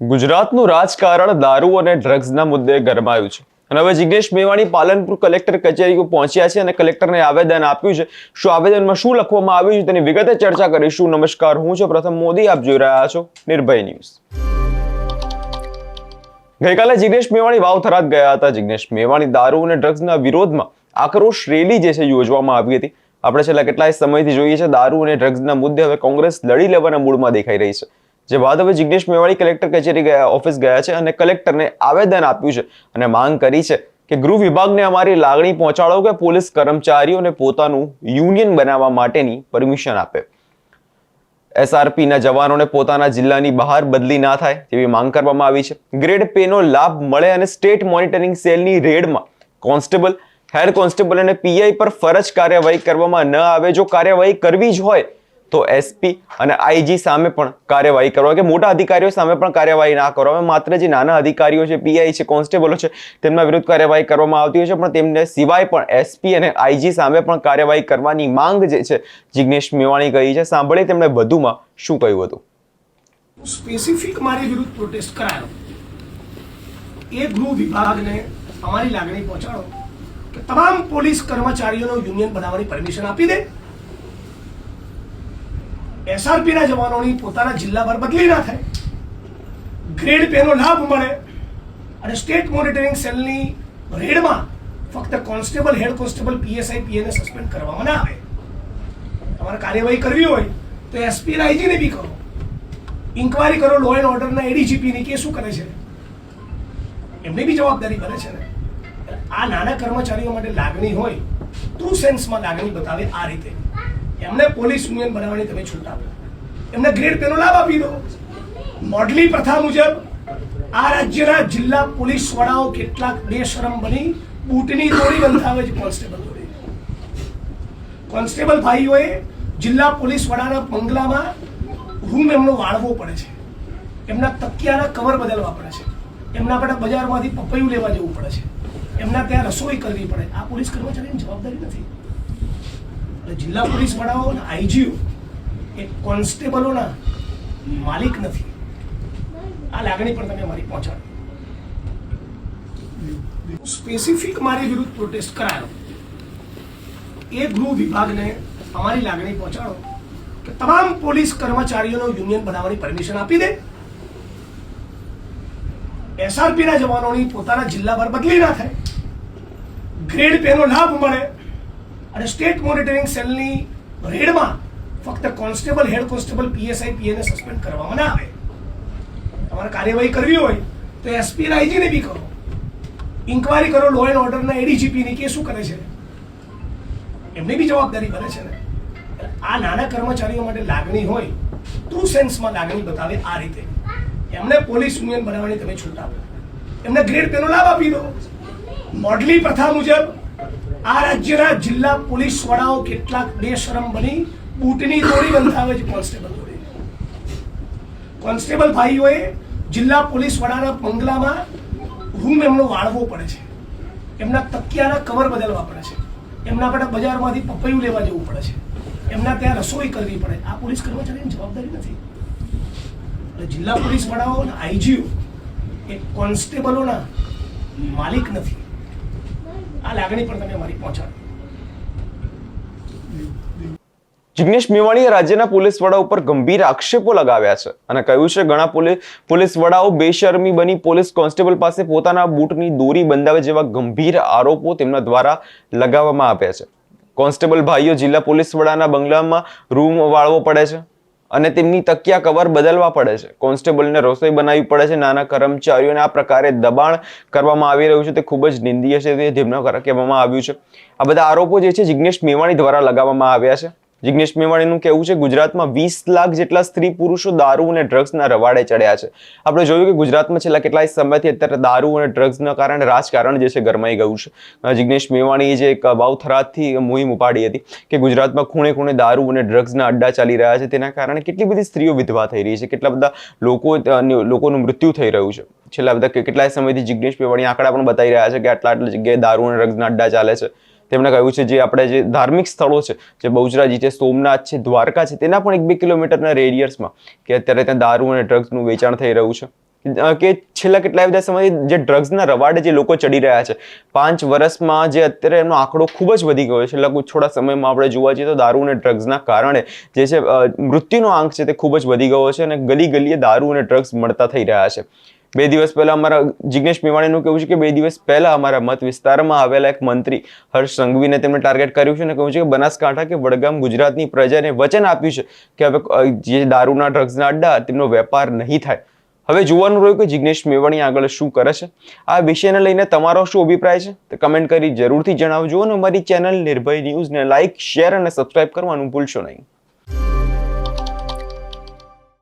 ગુજરાતનું રાજકારણ દારૂ અને ડ્રગ્સના મુદ્દે ગરમાયું છે. અને હવે જિગ્નેશ મેવાણી પાલનપુર કલેક્ટર કચેરી પહોંચ્યા છે અને કલેક્ટરને આવેદન આપ્યું છે. શું આવેદનમાં શું લખવામાં આવ્યું છે તેની વિગતે ચર્ચા કરીશું. નમસ્કાર, હું છું પ્રથમ મોદી. આપ જોઈ રહ્યા છો નિર્ભય ન્યૂઝ. ગઈકાલે જિગ્નેશ મેવાણી વાવ થરાદ ગયા હતા. જિગ્નેશ મેવાણી દારૂ અને ડ્રગ્સના વિરોધમાં આક્રોશ રેલી જે છે યોજવામાં આવી હતી. આપણે છેલ્લા કેટલાય સમયથી જોઈએ છે દારૂ અને ડ્રગ્સના મુદ્દે હવે કોંગ્રેસ લડી લેવાના મૂડમાં દેખાઈ રહી છે. જે બાદ જિગ્નેશ મેવાણી કલેક્ટર કચેરી ગયા ઓફિસ ગયા છે અને કલેક્ટરને આવેદન આપ્યું છે અને માંગ કરી છે કે ગૃહ વિભાગને અમારી લાગણી પહોંચાડો કે પોલીસ કર્મચારીઓને પોતાનું યુનિયન બનાવવા માટેની પરમિશન આપે. એસઆરપીના જવાનોને પોતાના જિલ્લાની બહાર બદલી ના થાય તેવી માંગ કરવામાં આવી છે. ગ્રેડ પેનો લાભ મળે અને સ્ટેટ મોનિટરિંગ સેલની રેડમાં કોન્સ્ટેબલ હેડ કોન્સ્ટેબલ અને પીઆઈ પર ફરજ કાર્યવાહી કરવામાં ન આવે. જો કાર્યવાહી કરવી જ હોય તો એસપી અને આઈજી સામે પણ કાર્યવાહી કરવા કે મોટા અધિકારીઓ સામે પણ કાર્યવાહી ના કરવામાં માત્ર જે નાના અધિકારીઓ છે પીઆઈ છે, કોન્સ્ટેબલો છે, તેમના વિરુદ્ધ કાર્યવાહી કરવામાં આવતી હોય છે, પણ તેમને સિવાય પણ એસપી અને આઈજી સામે પણ કાર્યવાહી કરવાની માંગ જે છે, જિગ્નેશ મેવાણી કહી છે. સાંભળી તેમણે વધુમાં શું કહ્યું હતું. સ્પેસિફિક મારી વિરુદ્ધ પ્રોટેસ્ટ કરાયો. એ ગૃહ વિભાગને અમારી લાગણી પહોંચાડો કે તમામ પોલીસ કર્મચારીઓનો યુનિયન બનાવવાની પરમિશન આપી દે. એસઆરપીના જવાનોની પોતાના જિલ્લા પર બદલી ના થાય. ગ્રેડ પેનો લાભ મળે અને સ્ટેટ મોનિટરિંગ સેલની રેડમાં ફક્ત કોન્સ્ટેબલ હેડ કોન્સ્ટેબલ પીએસઆઈ પીએને સસ્પેન્ડ કરવામાં ના આવે. તમારે કાર્યવાહી કરવી હોય તો એસપી આઈજીને બી કરો. ઇન્કવાયરી કરો લો એન્ડ ઓર્ડરના એડીજીપીની કે શું કરે છે. એમની બી જવાબદારી બને છે ને. આ નાના કર્મચારીઓ માટે લાગણી હોય ટ્રુ સેન્સમાં લાગણી બતાવે આ રીતે. એમને પોલીસ યુનિયન બનાવવાની તમે છૂટ આપો. એમને ગ્રેડ પેનો લાભ આપી દો. મોડલી પ્રથા મુજબ આ રાજ્યના જિલ્લા પોલીસ વડાઓ કેટલાક બેશરમ બની બૂટની દોરી બંધાવે છે કોન્સ્ટેબલ દોરી. કોન્સ્ટેબલ ભાઈઓએ જિલ્લા પોલીસ વડાના બંગલામાં રૂમ એમનો વાળવો પડે છે. એમના તકિયાના કવર બદલવા પડે છે. એમના માટે બજારમાંથી પપૈયું લેવા જવું પડે છે. એમના ત્યાં રસોઈ કરવી પડે. આ પોલીસ કર્મચારીની જવાબદારી નથી. એટલે જિલ્લા પોલીસ વડાઓ આઈજીઓ એ કોન્સ્ટેબલોના માલિક નથી. આ લાગણી પણ તમે મારી પહોંચાડો. સ્પેસિફિક મારી વિરુદ્ધ પ્રોટેસ્ટ કરાયો. એ ગૃહ વિભાગને અમારી લાગણી પહોંચાડો કે તમામ પોલીસ કર્મચારીઓનો યુનિયન બનાવવાની પરમિશન આપી દે. એસઆરપીના જવાનોની પોતાના જિલ્લા પર બદલી ના થાય. ગ્રેડ પેનો લાભ મળે. અને સ્ટેટ મોનિટરિંગ સેલની રેડમાં ફક્ત કોન્સ્ટેબલ હેડ કોન્સ્ટેબલ પીએસઆઈ પીએને સસ્પેન્ડ કરવામાં ના આવે. તમારે કાર્યવાહી કરવી હોય તો એસપી આઈજીને બી કરો. ઇન્કવાયરી કરો લો એન્ડ ઓર્ડરના એડીજીપીની કે શું કરે છે. એમની બી જવાબદારી બને છે ને. આ નાના કર્મચારીઓ માટે લાગણી હોય ટ્રુ સેન્સમાં લાગણી બતાવે આ રીતે. એમને પોલીસ યુનિયન બનાવવાની તમે છૂટ આપો. એમને ગ્રેડ પેનો લાભ આપી દો. મોડલી પ્રથા મુજબ આ રાજ્યના જિલ્લા પોલીસ વડાઓ કેટલાક બેશરમ બની બૂટની દોરી બંધાવે છે કોન્સ્ટેબલ દોરી. કોન્સ્ટેબલ ભાઈઓએ જિલ્લા પોલીસ વડાના બંગલામાં રૂમ એમનો વાળવો પડે છે. એમના તકિયાના કવર બદલવા પડે છે. એમના માટે બજારમાંથી પપૈયું લેવા જવું પડે છે. એમના ત્યાં રસોઈ કરવી પડે. આ પોલીસ કર્મચારીની જવાબદારી નથી. એટલે જિલ્લા પોલીસ વડાઓ આઈજીઓ એ કોન્સ્ટેબલોના માલિક નથી. આ લાગણી પણ તમે મારી પહોંચાડો. જિગ્નેશ મેવાણીએ રાજ્યના પોલીસ વડા ઉપર ગંભીર આક્ષેપો લગાવ્યા છે અને કહ્યું છે, ઘણા પોલીસ વડાઓ બેશરમી બની પોલીસ કોન્સ્ટેબલ પાસે પોતાના બૂટની દોરી બંધાવે જેવા ગંભીર આરોપો તેમના દ્વારા લગાવવામાં આવ્યા છે. કોન્સ્ટેબલ ભાઈઓ જિલ્લા પોલીસ વડાના બંગલામાં રૂમ વાળવો પડે છે. અને તેમની તકિયા કવર બદલવા પડે છે. કોન્સ્ટેબલને રસોઈ બનાવવી પડે છે, નાના કર્મચારીઓને આ પ્રકારે દબાણ કરવામાં આવી રહ્યું છે, તે ખૂબ જ નિંદીય છે, તે દ્વારા કહેવામાં આવ્યું છે. આ બધા આરોપો જે છે, જિગ્નેશ મેવાણી દ્વારા લગાવવામાં આવ્યા છે. જિગ્નેશ મેવાણીનું કહેવું છે, ગુજરાતમાં વીસ લાખ જેટલા સ્ત્રી પુરુષો દારૂ અને ડ્રગ્સના રવાડે ચડ્યા છે. આપણે જોયું કે ગુજરાતમાં છેલ્લા કેટલાય સમયથી અત્યારે દારૂ અને ડ્રગ્સના કારણે રાજકારણ જે છે, ગરમાઈ ગયું છે. જિગ્નેશ મેવાણીએ જે એક વાવથરાદથી મુહિમ ઉપાડી હતી કે ગુજરાતમાં ખૂણે ખૂણે દારૂ અને ડ્રગ્સના અડ્ડા ચાલી રહ્યા છે, તેના કારણે કેટલી બધી સ્ત્રીઓ વિધવા થઈ રહી છે, કેટલા બધા લોકો લોકોનું મૃત્યુ થઈ રહ્યું છે. છેલ્લા બધા કેટલાય સમયથી જિગ્નેશ મેવાણી આંકડા પણ બતાવી રહ્યા છે કે આટલા આટલા જગ્યાએ દારૂ અને ડ્રગ્સના અડ્ડા ચાલે છે. તેમણે કહ્યું છે જે આપણે જે ધાર્મિક સ્થળો છે, જે બહુચરાજી છે, સોમનાથ છે, દ્વારકા છે, તેના પણ એક બે કિલોમીટરના રેડિયર્સમાં કે અત્યારે ત્યાં દારૂ અને ડ્રગ્સનું વેચાણ થઈ રહ્યું છે. કે છેલ્લા કેટલાય બધા સમયથી જે ડ્રગ્સના રવાડે જે લોકો ચડી રહ્યા છે, પાંચ વર્ષમાં જે અત્યારે એનો આંકડો ખૂબ જ વધી ગયો છે, છેલ્લા થોડા સમયમાં આપણે જોવા જઈએ તો દારૂ અને ડ્રગ્સના કારણે જે છે મૃત્યુનો આંક છે તે ખૂબ જ વધી ગયો છે અને ગલી ગલીએ દારૂ અને ડ્રગ્સ મળતા થઈ રહ્યા છે. બે દિવસ પહેલા અમારા જિગ્નેશ મેવાણીનું કહેવું છે કે બે દિવસ પહેલા અમારા મત વિસ્તારમાં આવેલા એક મંત્રી હર્ષ સંઘવીને તેમણે ટાર્ગેટ કર્યું છે અને કહ્યું છે કે બનાસકાંઠા કે વડગામ ગુજરાતની પ્રજાને વચન આપ્યું છે કે હવે જે દારૂના ડ્રગ્સના અડ્ડા તેમનો વેપાર નહીં થાય. હવે જોવાનું રહ્યું કે જિગ્નેશ મેવાણી આગળ શું કરે છે. આ વિષયને લઈને તમારો શું અભિપ્રાય છે? તો કમેન્ટ કરી જરૂરથી જણાવજો અને અમારી ચેનલ નિર્ભય ન્યૂઝને લાઇક શેર અને સબસ્ક્રાઇબ કરવાનું ભૂલશો નહીં.